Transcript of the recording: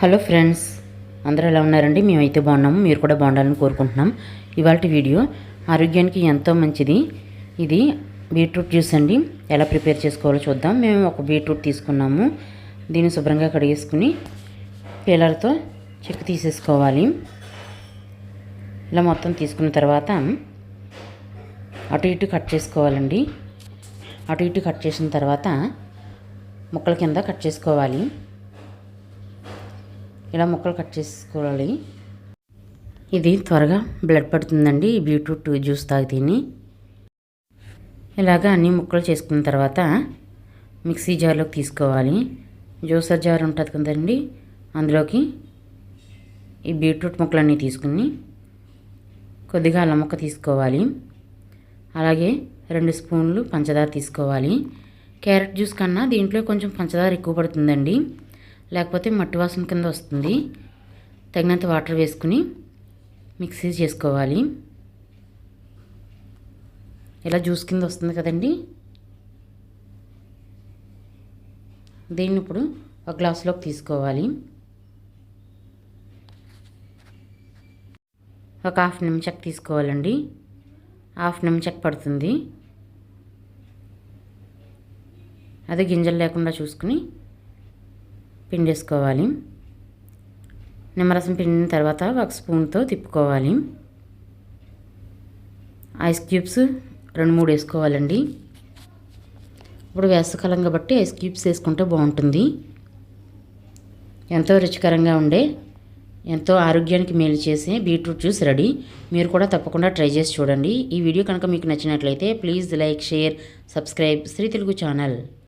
Hello friends అందరూ ఎలా ఉన్నారండి? మేమైతే బాగున్నాము మీరు కూడా బాగుండాలని కోరుకుంటున్నాం. ఇవాళ వీడియో ఆరోగ్యానికి ఎంతో మంచిది. ఇది బీట్రూట్ జ్యూస్ అండి. ఎలా ప్రిపేర్ చేసుకోవాలో చూద్దాం. మేము ఒక బీట్రూట్ తీసుకున్నాము. దీన్ని శుభ్రంగా కడిగేసుకుని పీలర్తో చెక్కు తీసేసుకోవాలి. ఇలా మొత్తం తీసుకున్న తర్వాత అటు ఇటు కట్ చేసుకోవాలండి. అటు ఇటు కట్ చేసిన తర్వాత ముక్కల కింద కట్ చేసుకోవాలి. ఇలా ముక్కలు కట్ చేసుకోవాలి. ఇది త్వరగా బ్లడ్ పడుతుందండి. ఈ బీట్రూట్ జ్యూస్ తాగితేని ఇలాగ అన్ని ముక్కలు చేసుకున్న తర్వాత మిక్సీ జార్లోకి తీసుకోవాలి. జ్యూసర్ జార్ ఉంటుంది కదండి. అందులోకి ఈ బీట్రూట్ ముక్కలన్నీ తీసుకుని కొద్దిగా అల్లం ముక్క తీసుకోవాలి. అలాగే రెండు స్పూన్లు పంచదార తీసుకోవాలి. క్యారెట్ జ్యూస్ కన్నా దీంట్లో కొంచెం పంచదార ఎక్కువ పడుతుందండి. లేకపోతే మట్టి వాసన కింద వస్తుంది. తగినంత వాటర్ వేసుకుని మిక్సీ చేసుకోవాలి. ఇలా జ్యూస్ కింద వస్తుంది కదండి. దీన్ని ఇప్పుడు ఒక గ్లాసులోకి తీసుకోవాలి. ఒక హాఫ్ నిమిషం తీసుకోవాలండి. హాఫ్ నిమిషం పడుతుంది. అది గింజలు లేకుండా చూసుకుని పిండేసుకోవాలి. నిమ్మరసం పిండిన తర్వాత ఒక స్పూన్తో తిప్పుకోవాలి. ఐస్ క్యూబ్స్ రెండు మూడు వేసుకోవాలండి. ఇప్పుడు వేసవకాలం కాబట్టి ఐస్ క్యూబ్స్ వేసుకుంటే బాగుంటుంది. ఎంతో రుచికరంగా ఉండే ఎంతో ఆరోగ్యానికి మేలు చేసే బీట్రూట్ జ్యూస్ రెడీ. మీరు కూడా తప్పకుండా ట్రై చేసి చూడండి. ఈ వీడియో కనుక మీకు నచ్చినట్లయితే please like share subscribe Shri Telugu channel.